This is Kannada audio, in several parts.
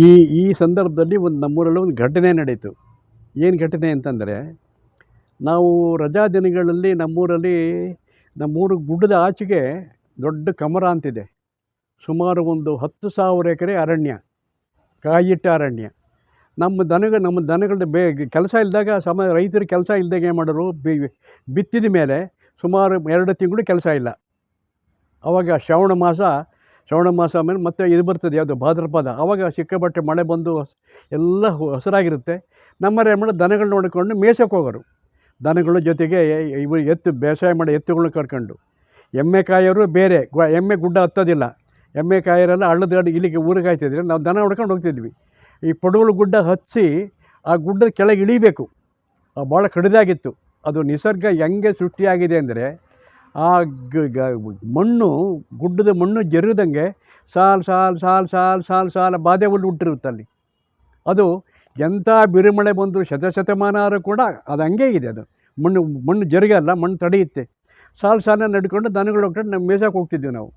ಈ ಈ ಸಂದರ್ಭದಲ್ಲಿ ಒಂದು ನಮ್ಮೂರಲ್ಲಿ ಒಂದು ಘಟನೆ ನಡೀತು. ಏನು ಘಟನೆ ಅಂತಂದರೆ, ನಾವು ರಜಾ ದಿನಗಳಲ್ಲಿ ನಮ್ಮೂರಲ್ಲಿ, ನಮ್ಮೂರು ಗುಡ್ಡದ ಆಚೆಗೆ ದೊಡ್ಡ ಕಮರ ಅಂತಿದೆ. ಸುಮಾರು ಒಂದು ಹತ್ತು ಸಾವಿರ ಎಕರೆ ಅರಣ್ಯ ಕಾಯಿಟ್ಟ ಅರಣ್ಯ. ನಮ್ಮ ದನಗಳು ನಮ್ಮ ದನಗಳದ್ದು ಬೇ, ಕೆಲಸ ಇಲ್ಲದಾಗ ಸಮ, ರೈತರು ಕೆಲಸ ಇಲ್ದಾಗ ಏನು ಮಾಡೋರು, ಬಿ, ಬಿತ್ತಿದ ಮೇಲೆ ಸುಮಾರು ಎರಡು ತಿಂಗಳು ಕೆಲಸ ಇಲ್ಲ. ಆವಾಗ ಶ್ರಾವಣ ಮಾಸ ಶ್ರಾವಣ ಮಾಸ ಆಮೇಲೆ ಮತ್ತೆ ಇದು ಬರ್ತದೆ, ಯಾವುದು ಭಾದ್ರಪದ. ಆವಾಗ ಸಿಕ್ಕಾಪಟ್ಟೆ ಮಳೆ ಬಂದು ಎಲ್ಲ ಹಸಿರಾಗಿರುತ್ತೆ. ನಮ್ಮ ಮಾಡೋದು ದನಗಳು ನೋಡಿಕೊಂಡು ಮೇಯ್ಸೋಕೆ ಹೋಗೋರು. ದನಗಳ ಜೊತೆಗೆ ಇವು ಎತ್ತು, ಬೇಸಾಯ ಮಾಡಿ ಎತ್ತುಗಳನ್ನ ಕರ್ಕೊಂಡು. ಎಮ್ಮೆ ಕಾಯೋರು ಬೇರೆ ಎಮ್ಮೆ ಗುಡ್ಡ ಹತ್ತೋದಿಲ್ಲ. ಎಮ್ಮೆ ಕಾಯೋರೆಲ್ಲ ಹಳ್ಳದ ಇಲ್ಲಿಗೆ ಊರಿಗೆ ಕಾಯ್ತಿದ್ರೆ ನಾವು ದನ ಹೊಡ್ಕೊಂಡು ಹೋಗ್ತಿದ್ವಿ. ಈ ಪಡುವಳು ಗುಡ್ಡ ಹಚ್ಚಿ ಆ ಗುಡ್ಡದ ಕೆಳಗೆ ಇಳಿಬೇಕು. ಭಾಳ ಕಡಿದಾಗಿತ್ತು. ಅದು ನಿಸರ್ಗ ಹೆಂಗೆ ಸೃಷ್ಟಿಯಾಗಿದೆ ಅಂದರೆ ಆ ಮಣ್ಣು, ಗುಡ್ಡದ ಮಣ್ಣು ಜರುದಂಗೆ ಸಾಲು ಸಾಲು ಸಾಲು ಸಾಲು ಸಾಲು, ಸಾಲ ಬಾಧೆ ಹುಲ್ಲು ಹುಟ್ಟಿರುತ್ತೆ ಅಲ್ಲಿ. ಅದು ಎಂಥ ಬಿರುಮಳೆ ಬಂದರೂ ಶತಶತಮಾನಾರು ಕೂಡ ಅದು ಹಂಗೆ ಇದೆ ಅದು. ಮಣ್ಣು ಮಣ್ಣು ಜರುಗಲ್ಲ, ಮಣ್ಣು ತಡೆಯುತ್ತೆ. ಸಾಲು ಸಾಲ ನಡ್ಕೊಂಡು ದನಗಳು ಹೋಗ್ಕೊಂಡು ನಮ್ಮ ಮೇಸಕ್ಕೆ ಹೋಗ್ತಿದ್ವಿ ನಾವು.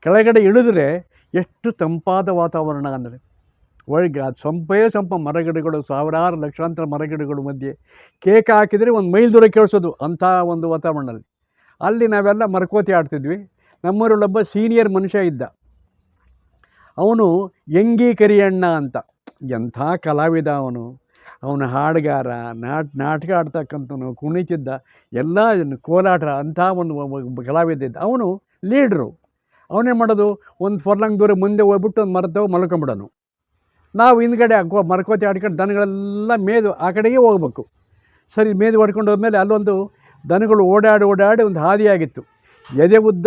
ಕೆಳಗಡೆ ಇಳಿದ್ರೆ ಎಷ್ಟು ತಂಪಾದ ವಾತಾವರಣ ಅಂದರೆ. ಒಳಗೆ ಅದು ಸಂಪೇ ಸಂಪ ಮರಗಿಡಗಳು, ಸಾವಿರಾರು ಲಕ್ಷಾಂತರ ಮರಗಿಡಗಳು ಮಧ್ಯೆ. ಕೇಕ್ ಹಾಕಿದರೆ ಒಂದು ಮೈಲ್ ದೂರ ಕೇಳಿಸೋದು ಅಂಥ ಒಂದು ವಾತಾವರಣದಲ್ಲಿ. ಅಲ್ಲಿ ನಾವೆಲ್ಲ ಮರಕೋತಿ ಆಡ್ತಿದ್ವಿ. ನಮ್ಮೂರಲ್ಲೊಬ್ಬ ಸೀನಿಯರ್ ಮನುಷ್ಯ ಇದ್ದ. ಅವನು ಎಂಗಿ ಕರಿಯಣ್ಣ ಅಂತ. ಎಂಥ ಕಲಾವಿದ ಅವನು. ಅವನ ಹಾಡುಗಾರ, ನಾಟ್, ನಾಟಕ ಆಡ್ತಕ್ಕಂಥವನು, ಕುಣಿತಿದ್ದ, ಎಲ್ಲ ಕೋಲಾಟ ಅಂಥ ಒಂದು ಕಲಾವಿದ ಇದ್ದ. ಅವನು ಲೀಡ್ರು ಅವನೇನು ಮಾಡೋದು? ಒಂದು ಫರ್ಲಾಂಗ್ ದೂರ ಮುಂದೆ ಹೋಗ್ಬಿಟ್ಟು ಒಂದು ಮರದವು ಮಲ್ಕೊಂಬಿಡೋನು. ನಾವು ಹಿಂದ್ಗಡೆ ಗೋ ಮರಕೋತಿ ಆಡ್ಕೊಂಡು ದನಗಳೆಲ್ಲ ಮೇದು ಆ ಕಡೆಗೆ ಹೋಗ್ಬೇಕು. ಸರಿ, ಮೇದು ಹೊಡ್ಕೊಂಡು ಹೋದ್ಮೇಲೆ ಅಲ್ಲೊಂದು ದನಗಳು ಓಡಾಡಿ ಓಡಾಡಿ ಒಂದು ಹಾದಿಯಾಗಿತ್ತು. ಎದೆ ಉದ್ದ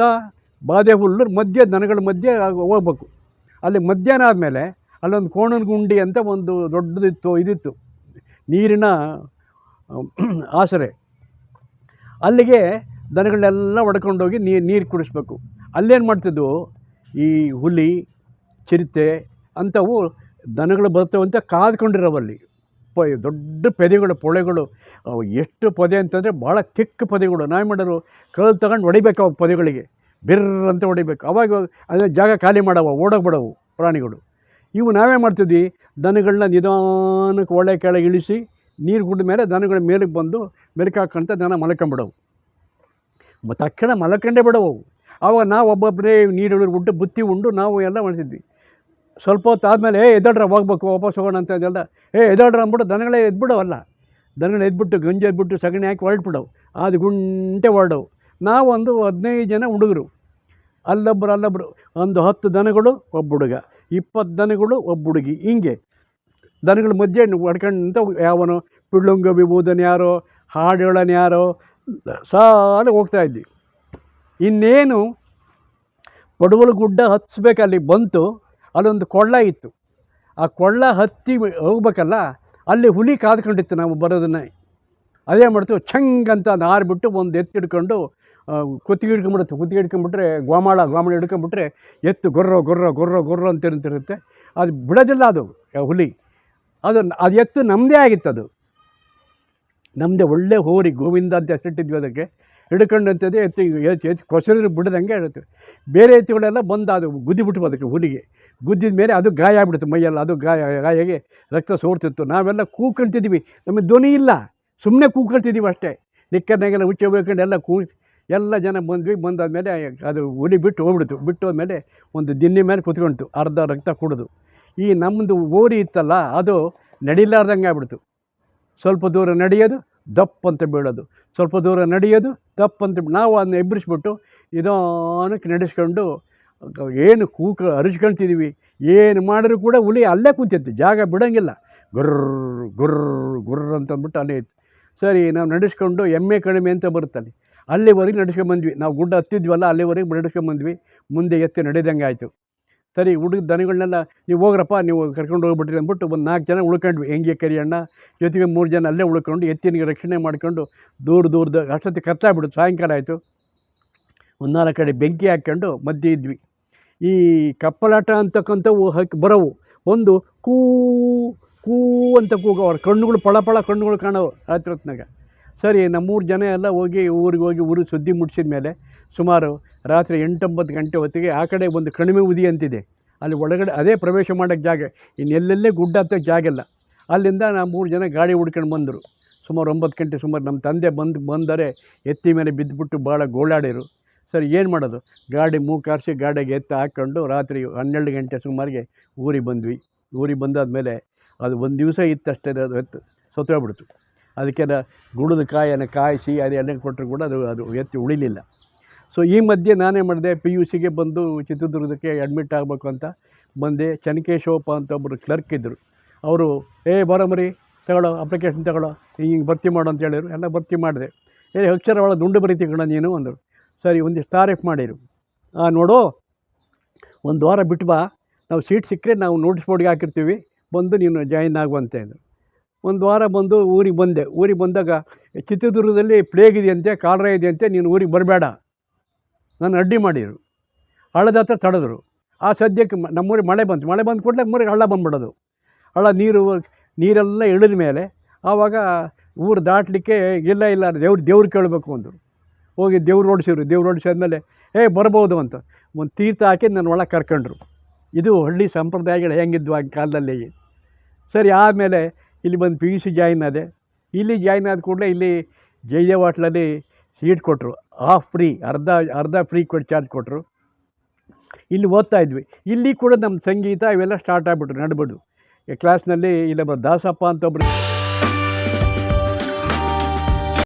ಬಾದೆ ಹುಲ್ಲು, ಮಧ್ಯೆ ದನಗಳ ಮಧ್ಯೆ ಹೋಗ್ಬೇಕು. ಅಲ್ಲಿ ಮಧ್ಯಾಹ್ನ ಆದಮೇಲೆ ಅಲ್ಲೊಂದು ಕೋಣನ ಗುಂಡಿ ಅಂತ ಒಂದು ದೊಡ್ಡದಿತ್ತು, ಇದಿತ್ತು. ನೀರಿನ ಆಸರೆ. ಅಲ್ಲಿಗೆ ದನಗಳನ್ನೆಲ್ಲ ಒಡ್ಕೊಂಡೋಗಿ ನೀರು ನೀರು ಕುಡಿಸ್ಬೇಕು. ಅಲ್ಲೇನು ಮಾಡ್ತಿದ್ವು? ಈ ಹುಲಿ, ಚಿರತೆ ಅಂಥವು ದನಗಳು ಬರ್ತವೆ ಅಂತ ಕಾದ್ಕೊಂಡಿರೋವಲ್ಲಿ. ದೊಡ್ಡ ಪೊದೆಗಳು, ಪೊಳೆಗಳು ಎಷ್ಟು ಪೊದೆ ಅಂತಂದರೆ ಭಾಳ ತಿಕ್ಕು ಪೊದೆಗಳು. ನಾವೇನು ಮಾಡೋರು ಕಲ್ಲು ತಗೊಂಡು ಹೊಡಿಬೇಕು ಅವು ಪೊದೆಗಳಿಗೆ. ಅಂತ ಹೊಡಿಬೇಕು. ಅವಾಗ ಅದೇ ಜಾಗ ಖಾಲಿ ಮಾಡವ ಓಡೋಗ್ಬಿಡವು ಪ್ರಾಣಿಗಳು. ಇವು ನಾವೇ ಮಾಡ್ತಿದ್ವಿ? ದನಗಳನ್ನ ನಿಧಾನಕ್ಕೆ ಒಳ್ಳೆ ಕೆಳಗೆ ಇಳಿಸಿ ನೀರು ಕುಡಿದ ಮೇಲೆ ದನಗಳ ಮೇಲಕ್ಕೆ ಬಂದು ಮೆಲುಕು ಹಾಕೊಂತ ದನ ಮಲ್ಕೊಂಬಿಡವು ಮತ್ತು ತಕ್ಷಣ ಮಲ್ಕೊಂಡೇ ಬಿಡವು. ಅವಾಗ ನಾವು ಒಬ್ಬೊಬ್ಬರೇ ನೀರು ಬಿಟ್ಟು ಬುತ್ತಿ ಉಂಡು, ನಾವು ಎಲ್ಲ ಮಾಡ್ತಿದ್ವಿ. ಸ್ವಲ್ಪ ಹೊತ್ತು ಆದಮೇಲೆ, ಏ, ಎದ್ದಳ್ರ, ಹೋಗ್ಬೇಕು, ವಾಪಸ್ ಹೋಗೋಣ ಅಂತ ಇದೆಲ್ಲ ಏ, ಎದ್ದಳ್ರ ಅಂದ್ಬಿಟ್ಟು ದನಗಳೇ ಎದ್ಬಿಡವಲ್ಲ. ದನಗಳು ಎದ್ಬಿಟ್ಟು, ಗಂಜಿ ಎದ್ಬಿಟ್ಟು, ಸಗಣಿ ಹಾಕಿ ಹೊರಟ್ಬಿಡವು. ಅದು ಗುಂಟೆ ಹೊರಡವು. ನಾವೊಂದು ಹದಿನೈದು ಜನ ಹುಡುಗರು. ಅಲ್ಲೊಬ್ಬರು ಅಲ್ಲೊಬ್ಬರು ಒಂದು ಹತ್ತು ದನಗಳು, ಒಬ್ಬ ಹುಡುಗ. ಇಪ್ಪತ್ತು ದನಗಳು, ಒಬ್ಬ ಹುಡುಗಿ. ಹಿಂಗೆ. ದನಗಳ ಮಧ್ಯೆ ಹೊಡ್ಕೊಂಡು ಯಾವನು? ಪಿಳ್ಳುಂಗ ವಿಭೂದನ್ ಯಾರೋ? ಹಾಡು ಹೇಳೋನು ಯಾರೋ? ಸಾಲ ಹೋಗ್ತಾ ಇದ್ವಿ. ಇನ್ನೇನು? ಪಡುವಲು ಗುಡ್ಡ ಹತ್ಸ್ಬೇಕು ಅಲ್ಲಿ ಬಂತು. ಅಲ್ಲೊಂದು ಕೊಳ್ಳ ಇತ್ತು. ಆ ಕೊಳ್ಳ ಹತ್ತಿ ಹೋಗ್ಬೇಕಲ್ಲ, ಅಲ್ಲಿ ಹುಲಿ ಕಾದ್ಕೊಂಡಿತ್ತು ನಾವು ಬರೋದನ್ನ. ಅದೇ ಮಾಡ್ತೀವಿ ಛಂಗ್ ಅಂತ ಅದು ಒಂದು ಎತ್ತು ಹಿಡ್ಕೊಂಡು ಕುತ್ತಿಗೆ ಹಿಡ್ಕೊಂಬಿಡುತ್ತೆ, ಕುತ್ತಿಗೆ ಹಿಡ್ಕೊಂಬಿಟ್ರೆ ಗೋಮಾಳ ಗೋಮಾಳ ಹಿಡ್ಕೊಂಬಿಟ್ರೆ ಎತ್ತು ಗೊರ್ರ ಗೊರ್ರ ಗೊರ್ರ ಗೊರ್ರ ಅಂತ ಇರ್ತಿರುತ್ತೆ ಅದು ಬಿಡೋದಿಲ್ಲ ಅದು ಹುಲಿ. ಅದು ಅದು ಎತ್ತು ನಮ್ಮದೇ ಆಗಿತ್ತು ಅದು ನಮ್ಮದೇ ಒಳ್ಳೆ ಹೋರಿ ಗೋವಿಂದ ಅಂತ ಹೆಸರಿಟ್ಟಿದ್ವಿ ಅದಕ್ಕೆ. ಹಿಡ್ಕೊಂಡು ಎತ್ತಿ ಎತ್ತಿ ಎತ್ತಿ ಕೊಸರಿ ಬಿಡ್ದಂಗೆ ಇರುತ್ತೆ. ಬೇರೆ ಎತ್ತಿಗಳೆಲ್ಲ ಬಂದು ಅದು ಗುದ್ದಿ ಬಿಟ್ಟು ಅದಕ್ಕೆ ಹುಲಿಗೆ. ಗುದ್ದಿದ ಮೇಲೆ ಅದು ಗಾಯ ಆಗ್ಬಿಡ್ತು ಮೈಯೆಲ್ಲ, ಅದು ಗಾಯ, ಗಾಯಗೆ ರಕ್ತ ಸೋರ್ತಿತ್ತು. ನಾವೆಲ್ಲ ಕೂಕೊಳ್ತಿದ್ವಿ ನಮಗೆ ಧ್ವನಿ ಇಲ್ಲ. ಸುಮ್ಮನೆ ಕೂಗ್ಕೊಳ್ತಿದ್ದೀವಿ ಅಷ್ಟೇ. ನಿಕ್ಕರ್ನಾಗೆಲ್ಲ ಹುಚ್ಚೆ ಹೋಗ್ಕೊಂಡು ಎಲ್ಲ ಕೂ, ಎಲ್ಲ ಜನ ಬಂದ್ವಿ. ಬಂದಾದಮೇಲೆ ಅದು ಹುಲಿ ಬಿಟ್ಟು ಹೋಗ್ಬಿಡ್ತು. ಬಿಟ್ಟು ಹೋದ್ಮೇಲೆ ಒಂದು ದಿನ್ನಿ ಮೇಲೆ ಕುತ್ಕೊಳ್ತು ಅರ್ಧ ರಕ್ತ ಕುಡಿದು. ಈ ನಮ್ಮದು ಓರಿ ಇತ್ತಲ್ಲ, ಅದು ನಡಿಲಾರ್ದಂಗೆ ಆಗ್ಬಿಡ್ತು. ಸ್ವಲ್ಪ ದೂರ ನಡೆಯೋದು ದಪ್ಪ ಅಂತ ಬೀಳೋದು. ಸ್ವಲ್ಪ ದೂರ ನಡೆಯೋದು, ದಪ್ಪ ಅಂತ ನಾವು ಅದನ್ನ ಎಬ್ಬರಿಸ್ಬಿಟ್ಟು ನಿಧಾನಕ್ಕೆ ನಡೆಸ್ಕೊಂಡು ಏನು ಕೂಕ ಅರಿಸ್ಕೊಳ್ತಿದ್ದೀವಿ ಏನು ಮಾಡಿದ್ರು ಕೂಡ ಹುಲಿ ಅಲ್ಲೇ ಕೂತಿತ್ತು, ಜಾಗ ಬಿಡೋಂಗಿಲ್ಲ. ಗುರ್ರ್ ಗುರ್ರ್ ಗುರ್ರ್ ಅಂತ ಅಂದ್ಬಿಟ್ಟು ಅಲ್ಲೇ ಇತ್ತು. ಸರಿ, ನಾವು ನಡೆಸ್ಕೊಂಡು ಎಮ್ಮೆ ಕಡಿಮೆ ಅಂತ ಬರುತ್ತಲ್ಲಿ ಅಲ್ಲಿವರೆಗೆ ನಡೆಸ್ಕೊಂಬಂದ್ವಿ. ನಾವು ಗುಡ್ಡ ಹತ್ತಿದ್ವಲ್ಲ, ಅಲ್ಲಿವರೆಗೆ ನಡೆಸ್ಕೊಂಬಂದ್ವಿ. ಮುಂದೆ ಎತ್ತಿ ನಡೆದಂಗೆ ಆಯಿತು ಸರಿ, ಹುಡುಗ ದನಗಳನ್ನೆಲ್ಲ ನೀವು ಹೋಗ್ರಪ್ಪ, ನೀವು ಕರ್ಕೊಂಡು ಹೋಗ್ಬಿಟ್ರಿ ಅಂದ್ಬಿಟ್ಟು ಒಂದು ನಾಲ್ಕು ಜನ ಉಳ್ಕೊಂಡ್ವಿ. ಹೆಂಗೆ ಕರಿಯಣ್ಣ ಜೊತೆಗೆ ಮೂರು ಜನ ಅಲ್ಲೇ ಉಳ್ಕೊಂಡು ಎತ್ತಿನಿಗೆ ರಕ್ಷಣೆ ಮಾಡ್ಕೊಂಡು ದೂರ ದೂರದ ಅಷ್ಟೊತ್ತಿಗೆ ಕತ್ತಾಗ್ಬಿಡುತ್ತೆ ಸಾಯಂಕಾಲ ಆಯಿತು. ಒಂದು ನಾಲ್ಕು ಕಡೆ ಬೆಂಕಿ ಹಾಕ್ಕೊಂಡು ಮಧ್ಯೆ ಇದ್ವಿ. ಈ ಕಪ್ಪಲಾಟ ಅಂತಕ್ಕಂಥವು ಹಕ್ಕಿ ಬರವು. ಒಂದು ಕೂ ಕೂ ಅಂತ ಕೂಗೋ ಅವ್ರ ಕಣ್ಣುಗಳು, ಪಳ ಪಳ ಕಣ್ಣುಗಳು ಕಾಣವು ರಾತ್ರಿ ಹೊತ್ತಿನಾಗ ಸರಿ, ನಮ್ಮೂರು ಜನ ಎಲ್ಲ ಹೋಗಿ ಊರಿಗೆ ಹೋಗಿ ಊರಿಗೆ ಸುದ್ದಿ ಮುಟ್ಟಿಸಿದ ಮೇಲೆ ಸುಮಾರು ರಾತ್ರಿ ಎಂಟೊಂಬತ್ತು ಗಂಟೆ ಹೊತ್ತಿಗೆ ಆ ಕಡೆ ಒಂದು ಕಣಿವೆ ಉದಿ ಅಂತಿದೆ. ಅಲ್ಲಿ ಒಳಗಡೆ ಅದೇ ಪ್ರವೇಶ ಮಾಡೋಕ್ಕೆ ಜಾಗ. ಇನ್ನು ಎಲ್ಲೆಲ್ಲೇ ಗುಡ್ಡ ಹತ್ತೋಕ್ಕೆ ಜಾಗ ಇಲ್ಲ. ಅಲ್ಲಿಂದ ನಾವು ಮೂರು ಜನ ಗಾಡಿ ಹುಡ್ಕೊಂಡು ಬಂದರು. ಸುಮಾರು ಒಂಬತ್ತು ಗಂಟೆ ಸುಮಾರು ನಮ್ಮ ತಂದೆ ಬಂದು ಬಂದರೆ ಎತ್ತಿ ಮೇಲೆ ಬಿದ್ದುಬಿಟ್ಟು ಭಾಳ ಗೋಳಾಡಿರು. ಸರಿ, ಏನು ಮಾಡೋದು? ಗಾಡಿ ಮೂಕಾರಿಸಿ ಗಾಡಿಗೆ ಎತ್ತ ಹಾಕ್ಕೊಂಡು ರಾತ್ರಿ ಹನ್ನೆರಡು ಗಂಟೆ ಸುಮಾರಿಗೆ ಊರಿಗೆ ಬಂದ್ವಿ. ಊರಿಗೆ ಬಂದಾದಮೇಲೆ ಅದು ಒಂದು ದಿವಸ ಇತ್ತಷ್ಟೇ ಅದು ಎತ್ತು ಸತ್ತೋಗ್ಬಿಡ್ತು ಅದಕ್ಕೆಲ್ಲ ಗುಡದ ಕಾಯನ್ನು ಕಾಯಿಸಿ ಅದು ಎಣ್ಣೆ ಕೊಟ್ಟರು ಕೂಡ ಅದು ಅದು ಎತ್ತಿ ಉಳಿಲಿಲ್ಲ. ಸೊ ಈ ಮಧ್ಯೆ ನಾನೇ ಮಾಡಿದೆ ಪಿ ಯು ಸಿಗೆ ಬಂದು ಚಿತ್ರದುರ್ಗಕ್ಕೆ ಅಡ್ಮಿಟ್ ಆಗಬೇಕು ಅಂತ ಬಂದೆ. ಚನಕೇಶವಪ್ಪ ಅಂತ ಒಬ್ಬರು ಕ್ಲರ್ಕ್ ಇದ್ದರು ಅವರು, ಏ ಬರೋ ಮರಿ ತಗೊಳ್ಳೋ ಅಪ್ಲಿಕೇಶನ್ ತಗೊಳ್ಳೋ. ಹಿಂಗೆ ಭರ್ತಿ ಮಾಡು ಅಂತ ಹೇಳಿದರು. ಎಲ್ಲ ಭರ್ತಿ ಮಾಡಿದೆ. ಏ, ಅಕ್ಷರ ಒಳ ದುಂಡು ಬರೀತಿ ಕಣ ನೀನು? ಅಂದರು. ಸರಿ ಒಂದಿಷ್ಟು ತಾರೀಫ್ ಮಾಡಿರು. ಆ, ನೋಡು, ಒಂದು ವಾರ ಬಿಟ್ಟು ಬಾ. ನಾವು ಸೀಟ್ ಸಿಕ್ಕರೆ ನಾವು ನೋಟಿಸ್ ಬೋರ್ಡ್ಗೆ ಹಾಕಿರ್ತೀವಿ. ಬಂದು ನೀನು ಜಾಯಿನ್ ಆಗುವಂತೆ ಅಂದರು. ಒಂದು ವಾರ ಬಂದು ಊರಿಗೆ ಬಂದೆ. ಊರಿಗೆ ಬಂದಾಗ, ಚಿತ್ರದುರ್ಗದಲ್ಲಿ ಪ್ಲೇಗ್ ಇದೆಯಂತೆ, ಕಾಲರ ಇದೆಯಂತೆ, ನೀನು ಊರಿಗೆ ಬರಬೇಡ. ನಾನು ಅಡ್ಡಿ ಮಾಡಿದರು ಹಳ್ಳದ ಹತ್ರ ತಡೆದ್ರು. ಆ ಸದ್ಯಕ್ಕೆ ನಮ್ಮೂರಿಗೆ ಮಳೆ ಬಂತು. ಮಳೆ ಬಂದು ಕೂಡಲೇ ಮೂರಿಗೆ ಹಳ್ಳ ಬಂದ್ಬಿಡೋದು. ಹಳ್ಳ ನೀರು, ನೀರೆಲ್ಲ ಇಳಿದ ಮೇಲೆ ಆವಾಗ ಊರು ದಾಟಲಿಕ್ಕೆ ಇಲ್ಲ ಇಲ್ಲ ದೇವ್ರು ದೇವ್ರು ಕೇಳಬೇಕು ಅಂದರು. ಹೋಗಿ ದೇವ್ರು ಓಡಿಸಿದ್ರು ದೇವ್ರು ಓಡಿಸಾದ್ಮೇಲೆ ಏ, ಬರ್ಬೋದು ಅಂತ. ಒಂದು ತೀರ್ಥ ಹಾಕಿ ನನ್ನ ಒಳಗೆ ಕರ್ಕೊಂಡ್ರು. ಇದು ಹಳ್ಳಿ ಸಂಪ್ರದಾಯಗಳು ಹೆಂಗಿದ್ವು ಆ ಕಾಲದಲ್ಲಿ. ಸರಿ ಆಮೇಲೆ ಇಲ್ಲಿ ಬಂದು ಪಿ ಯು ಸಿ ಜಾಯಿನ್ ಆದೆ. ಇಲ್ಲಿ ಜಾಯಿನ್ ಆದ ಕೂಡಲೇ ಇಲ್ಲಿ ಜಯ ಹೋಟ್ಲಲ್ಲಿ ಸೀಟ್ ಕೊಟ್ಟರು ಹಾಫ್ ಫ್ರೀ ಅರ್ಧ ಅರ್ಧ ಫ್ರೀ ಕೊಟ್ಟು ಚಾರ್ಜ್ ಕೊಟ್ಟರು ಇಲ್ಲಿ ಓದ್ತಾ ಇದ್ವಿ. ಇಲ್ಲಿ ಕೂಡ ನಮ್ಮ ಸಂಗೀತ ಇವೆಲ್ಲ ಸ್ಟಾರ್ಟ್ ಆಗಿಬಿಟ್ರು ನಡ್ಬಿಡು ಕ್ಲಾಸ್ನಲ್ಲಿ ಇಲ್ಲೊಬ್ಬ ದಾಸಪ್ಪ ಅಂತ ಒಬ್ಬರು